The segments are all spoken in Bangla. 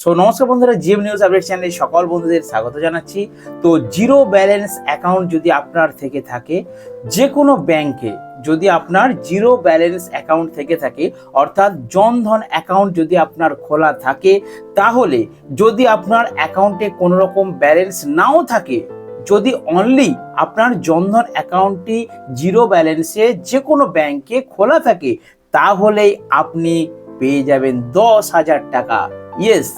সো নমস্কার বন্ধুরা, জিএম নিউজ আপডেট চ্যানেলে সকল বন্ধুদের স্বাগত জানাচ্ছি। তো, জিরো ব্যালেন্স অ্যাকাউন্ট যদি আপনার থেকে থাকে যে কোনো ব্যাংকে যদি আপনার জিরো ব্যালেন্স অ্যাকাউন্ট থেকে থাকে, অর্থাৎ জনধন অ্যাকাউন্ট যদি আপনার খোলা থাকে, তাহলে যদি আপনার অ্যাকাউন্টে কোনো রকম ব্যালেন্স নাও থাকে, যদি অনলি আপনার জনধন অ্যাকাউন্টটি জিরো ব্যালেন্সে যে কোনো ব্যাংকে খোলা থাকে, তাহলেই আপনি পেয়ে যাবেন দশ হাজার টাকা। ইয়েস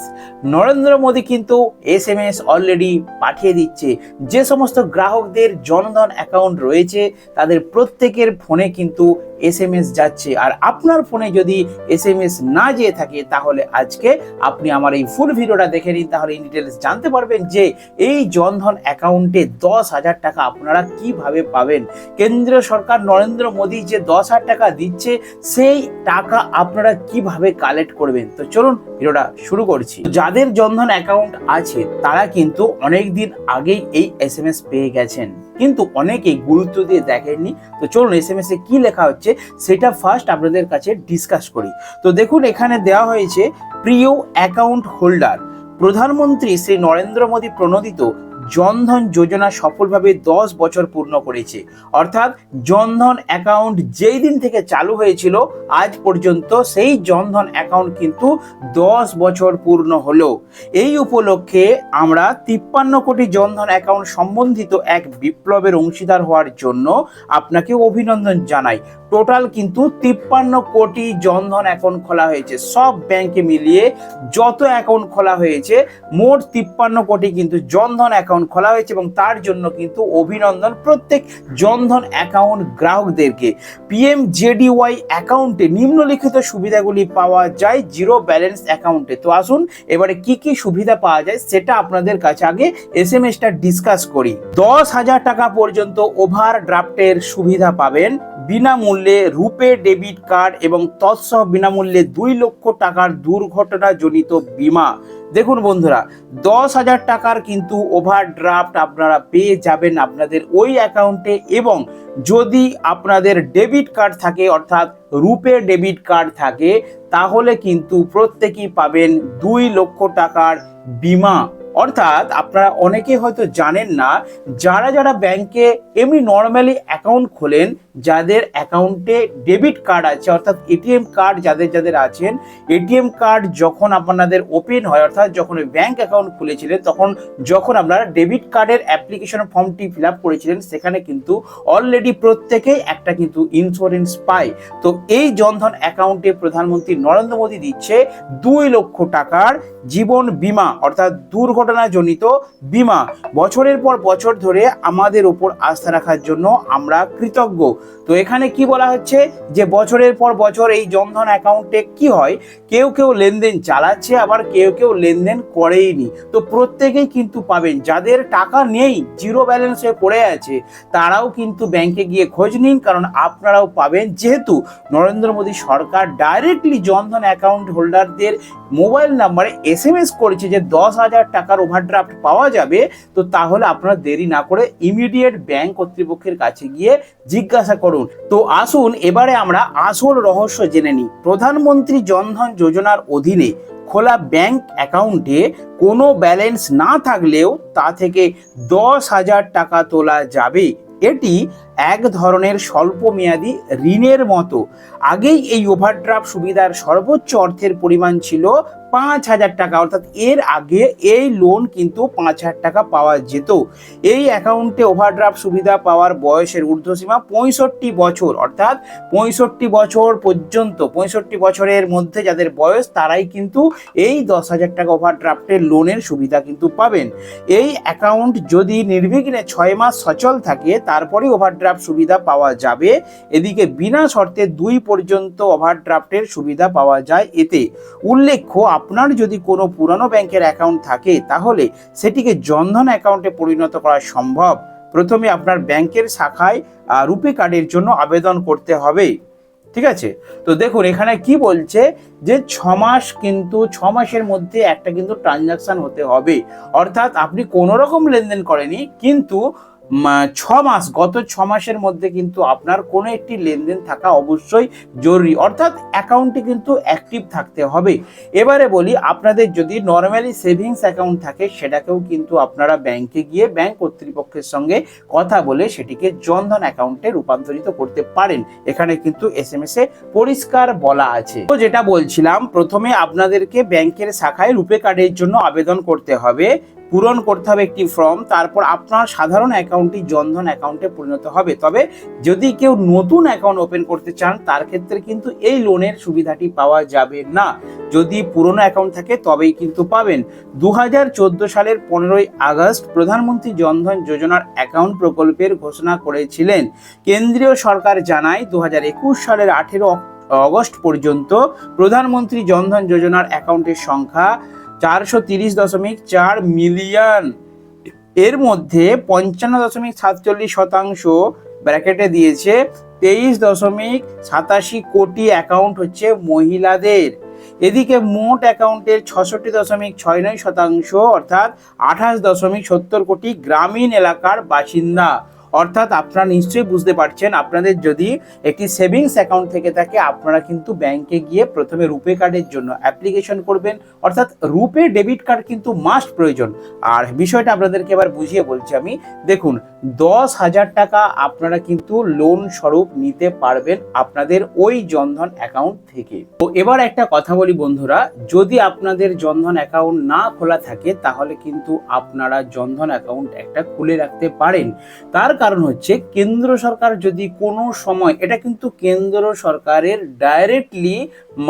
নরেন্দ্র মোদী কিন্তু এস এম এস অলরেডি পাঠিয়ে দিচ্ছে। যে সমস্ত গ্রাহকদের জনধন অ্যাকাউন্ট রয়েছে, তাদের প্রত্যেকের ফোনে কিন্তু এস এম এস যাচ্ছে। আর আপনার ফোনে যদি এস এম এস না যেয়ে থাকে, তাহলে আজকে আপনি আমার এই ফুল ভিডিওটা দেখে নিন, তাহলে ইন ডিটেলস জানতে পারবেন যে এই জনধন অ্যাকাউন্টে দশ হাজার টাকা আপনারা কীভাবে পাবেন। কেন্দ্র সরকার নরেন্দ্র মোদী যে দশ হাজার টাকা দিচ্ছে, সেই টাকা আপনারা কীভাবে কালেক্ট করবেন? তো চলুন, ভিডিওটা শুরু করছি। যাদের জনধন অ্যাকাউন্ট আছে, তারা কিন্তু অনেক দিন আগেই এই এস এম এস পেয়ে গেছেন। কিন্তু অনেকেই গুরুত্ব দিয়ে দেখেননি। তো চলুন এস এম এস এ কি লেখা হচ্ছে, সেটা ফার্স্ট আপনাদের কাছে ডিসকাস করি। তো দেখুন, এখানে দেওয়া হয়েছে, প্রিয় অ্যাকাউন্ট হোল্ডার প্রধানমন্ত্রী শ্রী নরেন্দ্র মোদী প্রণোদিত জনধন যোজনা সফলভাবে দশ বছর পূর্ণ করেছে। অর্থাৎ জনধন অ্যাকাউন্ট যেই দিন থেকে চালু হয়েছিল, আজ পর্যন্ত সেই জনধন অ্যাকাউন্ট কিন্তু দশ বছর পূর্ণ হলো। এই উপলক্ষে আমরা তিপ্পান্ন কোটি জনধন অ্যাকাউন্ট সম্বন্ধিত এক বিপ্লবের অংশীদার হওয়ার জন্য আপনাকে অভিনন্দন জানাই। টোটাল কিন্তু তিপ্পান্ন কোটি জনধন অ্যাকাউন্ট খোলা হয়েছে। সব ব্যাংকে মিলিয়ে যত অ্যাকাউন্ট খোলা হয়েছে, মোট তিপ্পান্ন কোটি কিন্তু জনধন অ্যাকাউন্ট খোলা হয়েছে এবং তার জন্য কিন্তু অভিনন্দন প্রত্যেক জনধন অ্যাকাউন্ট গ্রাহকদেরকে। পিএম জেডিওয়াই অ্যাকাউন্টে নিম্নলিখিত সুবিধাগুলি পাওয়া যায় জিরো ব্যালেন্স অ্যাকাউন্টে তো আসুন, এবারে কি কি সুবিধা পাওয়া যায় সেটা আপনাদের কাছে আগে এস এম এসটা ডিসকাস করি। দশ হাজার টাকা পর্যন্ত ওভার ড্রাফটের সুবিধা পাবেন। বিনামূল্যে রুপে ডেবিট কার্ড এবং তৎসহ বিনামূল্যে দুই লক্ষ টাকার দুর্ঘটনাজনিত বিমা। দেখুন বন্ধুরা, দশ হাজার টাকার কিন্তু ওভার ওভারড্রাফট আপনারা পেয়ে যাবেন আপনাদের ওই অ্যাকাউন্টে এবং যদি আপনাদের ডেবিট কার্ড থাকে, অর্থাৎ রুপে ডেবিট কার্ড থাকে, তাহলে কিন্তু প্রত্যেকেই পাবেন দুই লক্ষ টাকার বিমা। অর্থাৎ আপনারা অনেকে হয়তো জানেন না, যারা যারা ব্যাংকে এমনি নর্মালি অ্যাকাউন্ট খোলেন যাদের অ্যাকাউন্টে ডেবিট কার্ড আছে, অর্থাৎ এটিএম কার্ড যাদের যাদের আছেন, এটিএম কার্ড যখন আপনাদের ওপেন হয়, অর্থাৎ যখন ব্যাংক অ্যাকাউন্ট খুলেছিলেন, তখন যখন আপনারা ডেবিট কার্ডের অ্যাপ্লিকেশন ফর্মটি ফিল আপ করেছিলেন, সেখানে কিন্তু অলরেডি প্রত্যেকেই একটা কিন্তু ইন্স্যুরেন্স পায়। তো এই জনধন অ্যাকাউন্টে প্রধানমন্ত্রী নরেন্দ্র মোদী দিচ্ছে দুই লক্ষ টাকার জীবন বীমা, অর্থাৎ দুর্ঘটনাজনিত বীমা। বছরের পর বছর ধরে আমাদের ওপর আস্থা রাখার জন্য আমরা কৃতজ্ঞ। তো এখানে কি বলা হচ্ছে? যে বছরের পর বছর এই জনধন অ্যাকাউন্টে কি হয়? কেউ কেউ লেনদেন চালাচ্ছে, আবার কেউ কেউ লেনদেন করেইনি। তো প্রত্যেকেই কিন্তু পাবেন। যাদের টাকা নেই জিরো ব্যালেন্স পড়ে আছে, তারাও কিন্তু ব্যাংকে গিয়ে খোঁজ নিন, কারণ আপনারাও পাবেন। যেহেতু নরেন্দ্র মোদী সরকার ডাইরেক্টলি জনধন অ্যাকাউন্ট হোল্ডারদের মোবাইল নাম্বারে এস এম এস করেছে যে দশ হাজার টাকার ওভারড্রাফট পাওয়া যাবে, তো তাহলে আপনারা দেরি না করে ইমিডিয়েট ব্যাংক কর্তৃপক্ষের কাছে গিয়ে জিজ্ঞাসা করুন। তো আসুন, এবারে আমরা আসল রহস্য জেনে নিই। প্রধানমন্ত্রী জনধন যোজনার অধীনে খোলা ব্যাংক অ্যাকাউন্টে কোনো ব্যালেন্স না থাকলেও তা থেকে দশ হাজার টাকা তোলা যাবে। এটি এক ধরনের স্বল্পমেয়াদী ঋণের মতো। আগেই এই ওভারড্রাফট সুবিধার সর্বোচ্চ অর্থের পরিমাণ ছিল পাঁচ হাজার টাকা। অর্থাৎ এর আগে এই লোন কিন্তু পাঁচ হাজার টাকা পাওয়া যেত। এই অ্যাকাউন্টে ওভারড্রাফট সুবিধা পাওয়ার বয়সের ঊর্ধ্বসীমা পঁয়ষট্টি বছর। অর্থাৎ পঁয়ষট্টি বছর পর্যন্ত, পঁয়ষট্টি বছরের মধ্যে যাদের বয়স, তারাই কিন্তু এই দশ হাজার টাকা ওভারড্রাফটের লোনের সুবিধা কিন্তু পাবেন। এই অ্যাকাউন্ট যদি নির্বিঘ্নে ছয় মাস সচল থাকে তারপরে ওভারড্রাফট সুবিধা পাওয়া যাবে। এদিকে বিনা শর্তে দুই পর্যন্ত ওভারড্রাফটের সুবিধা পাওয়া যায়। এতে উল্লেখ্য, আপনার যদি কোনো পুরানো ব্যাংকের অ্যাকাউন্ট থাকে, তাহলে সেটিকে জনধন অ্যাকাউন্টে পরিণত করা সম্ভব। প্রথমে আপনার ব্যাংকের শাখায় রুপে কার্ডের জন্য আবেদন করতে হবে। ঠিক আছে? তো দেখুন, এখানে কি বলছে যে ছ মাস কিন্তু, ছ মাসের মধ্যে একটা কিন্তু ট্রানজাকশন হতে হবে। অর্থাৎ আপনি কোনো রকম লেনদেন করেনি, কিন্তু ছ মাস গত ছ মাসের মধ্যে কিন্তু আপনার কোনো একটি লেনদেন থাকা অবশ্যই জরুরি। অর্থাৎ অ্যাকাউন্টটি কিন্তু অ্যাক্টিভ থাকতে হবে। এবারে বলি, আপনাদের যদি নর্মালি সেভিংস অ্যাকাউন্ট থাকে, সেটাকেও কিন্তু আপনারা ব্যাংকে গিয়ে ব্যাংক কর্তৃপক্ষের সঙ্গে কথা বলে সেটিকে জনধন অ্যাকাউন্টে রূপান্তরিত করতে পারেন। এখানে কিন্তু এস এম এস এ পরিষ্কার বলা আছে। তো যেটা বলছিলাম, প্রথমে আপনাদেরকে ব্যাংকের শাখায় রূপে কার্ডের জন্য আবেদন করতে হবে। পূরণ করতে হবে একটি ফর্ম, তারপর আপনার সাধারণ অ্যাকাউন্টটি জনধন অ্যাকাউন্টে পরিণত হবে। তবে যদি কেউ নতুন অ্যাকাউন্ট ওপেন করতে চান, তার ক্ষেত্রে কিন্তু এই লোনের সুবিধাটি পাওয়া যাবে না। যদি পুরনো অ্যাকাউন্ট থাকে, তবেই কিন্তু পাবেন। দু হাজার চোদ্দ সালের পনেরোই আগস্ট প্রধানমন্ত্রী জনধন যোজনার অ্যাকাউন্ট প্রকল্পের ঘোষণা করেছিলেন। কেন্দ্রীয় সরকার জানায় দু হাজার একুশ সালের আঠেরো অগস্ট পর্যন্ত প্রধানমন্ত্রী জনধন যোজনার অ্যাকাউন্টের সংখ্যা চারশো তিরিশ দশমিক চার মিলিয়ন। এর মধ্যে পঞ্চান্ন দশমিক সাতচল্লিশ শতাংশ ব্র্যাকেটে দিয়েছে, তেইশ দশমিক সাতাশি কোটি অ্যাকাউন্ট হচ্ছে মহিলাদের। এদিকে মোট অ্যাকাউন্টের ছষট্টি দশমিক ছয় নয় শতাংশ, অর্থাৎ আঠাশ দশমিক সত্তর কোটি গ্রামীণ এলাকার বাসিন্দা। অর্থাৎ আপনারা নিশ্চয়ই বুঝতে পারছেন, আপনাদের যদি একটি সেভিংস অ্যাকাউন্ট থেকে থাকে, আপনারা কিন্তু ব্যাংকে গিয়ে প্রথমে রুপে কার্ডের জন্য অ্যাপ্লিকেশন করবেন। অর্থাৎ রুপে ডেবিট কার্ড কিন্তু মাস্ট প্রয়োজন। আর বিষয়টা আপনাদেরকে এবার বুঝিয়ে বলছি আমি। দেখুন, দশ হাজার টাকা আপনারা কিন্তু লোন স্বরূপ নিতে পারবেন আপনাদের ওই জনধন অ্যাকাউন্ট থেকে। তো এবার একটা কথা বলি বন্ধুরা, যদি আপনাদের জনধন অ্যাকাউন্ট না খোলা থাকে, তাহলে কিন্তু আপনারা জনধন অ্যাকাউন্ট একটা খুলে রাখতে পারেন। তার কারণ হচ্ছে কেন্দ্র সরকার যদি কোনো সময়, এটা কিন্তু কেন্দ্র সরকারের ডাইরেক্টলি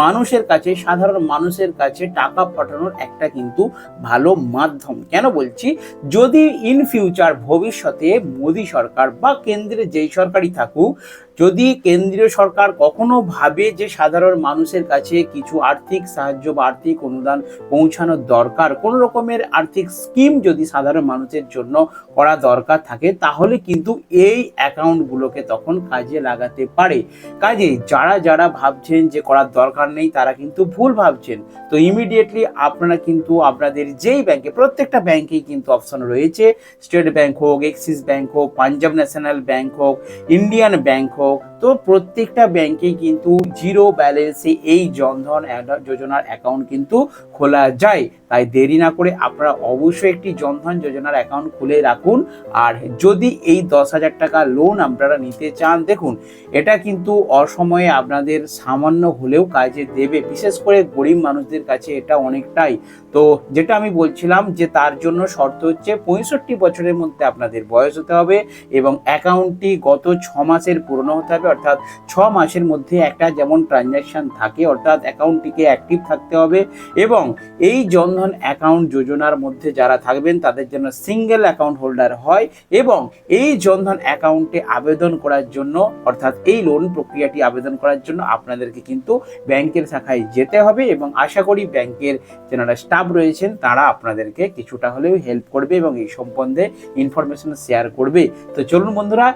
মানুষের কাছে, সাধারণ মানুষের কাছে টাকা পাঠানোর একটা কিন্তু ভালো মাধ্যম। কেন বলছি? যদি ইন ফিউচার ভবিষ্যতে মোদী সরকার বা কেন্দ্রে যেই সরকারই থাকুক যদি কেন্দ্রীয় সরকার কখনো ভাবে যে সাধারণ মানুষের কাছে কিছু আর্থিক সাহায্য বা আর্থিক অনুদান পৌঁছানোর দরকার, কোনো রকমের আর্থিক স্কিম যদি সাধারণ মানুষের জন্য করা দরকার থাকে, তাহলে কিন্তু এই অ্যাকাউন্টগুলোকে তখন কাজে লাগাতে পারে। কাজে যারা যারা ভাবছেন যে করার দরকার নেই, তারা কিন্তু ভুল ভাবছেন। তো ইমিডিয়েটলি আপনারা কিন্তু আপনাদের যেই ব্যাংকে প্রত্যেকটা ব্যাংকেই কিন্তু অপশন রয়েছে। স্টেট ব্যাংক হোক এক্সিস ব্যাংক হোক পাঞ্জাব ন্যাশনাল ব্যাংক হোক ইন্ডিয়ান ব্যাংক হোক thuộc তো প্রত্যেকটা ব্যাংকেই কিন্তু জিরো ব্যালেন্সে এই জনধন যোজনার অ্যাকাউন্ট কিন্তু খোলা যায়। তাই দেরি না করে আপনারা অবশ্যই একটি জনধন যোজনার অ্যাকাউন্ট খুলে রাখুন। আর যদি এই দশ হাজার টাকা লোন আপনারা নিতে চান, দেখুন, এটা কিন্তু অসময়ে আপনাদের সামান্য হলেও কাজে দেবে। বিশেষ করে গরিব মানুষদের কাছে এটা অনেকটাই। তো যেটা আমি বলছিলাম যে তার জন্য শর্ত হচ্ছে পঁয়ষট্টি বছরের মধ্যে আপনাদের বয়স হতে হবে এবং অ্যাকাউন্টটি গত ছ মাসের পুরনো হতে হবে। অর্থাৎ ছ মাসের মধ্যে একটা যেমন ট্রানজ্যাকশন থাকে, অর্থাৎ অ্যাকাউন্টটিকে অ্যাক্টিভ থাকতে হবে এবং এই জনধন অ্যাকাউন্ট যোজনার মধ্যে যারা থাকবেন, তাদের জন্য সিঙ্গেল অ্যাকাউন্ট হোল্ডার হয় এবং এই জনধন অ্যাকাউন্টে আবেদন করার জন্য, অর্থাৎ এই লোন প্রক্রিয়াটি আবেদন করার জন্য আপনাদেরকে কিন্তু ব্যাংকের শাখায় যেতে হবে এবং আশা করি ব্যাংকের যারা স্টাফ রয়েছেন, তারা আপনাদেরকে কিছুটা হলেও হেল্প করবে এবং এই সম্বন্ধে ইনফরমেশন শেয়ার করবে। তো চলুন বন্ধুরা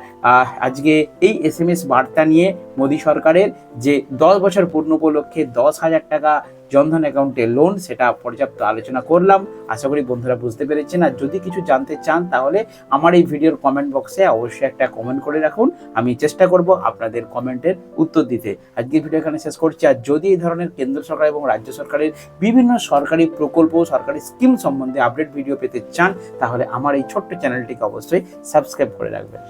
আজকে এই এস এম এস বার্তা নিয়ে মোদী সরকারের যে দশ বছর পূর্ণ উপলক্ষে দশ হাজার টাকা জনধন অ্যাকাউন্টে লোন সেটা পর্যাপ্ত আলোচনা করলাম। আশা করি বন্ধুরা বুঝতে পেরেছেন। আর যদি কিছু জানতে চান, তাহলে আমার এই ভিডিওর কমেন্ট বক্সে অবশ্যই একটা কমেন্ট করে রাখুন। আমি চেষ্টা করব আপনাদের কমেন্টের উত্তর দিতে। আজকের ভিডিও এখানে শেষ করছি। আর যদি এই ধরনের কেন্দ্র সরকার এবং রাজ্য সরকারের বিভিন্ন সরকারি প্রকল্প, সরকারি স্কিম সম্বন্ধে আপডেট ভিডিও পেতে চান, তাহলে আমার এই ছোট্ট চ্যানেলটিকে অবশ্যই সাবস্ক্রাইব করে রাখবেন।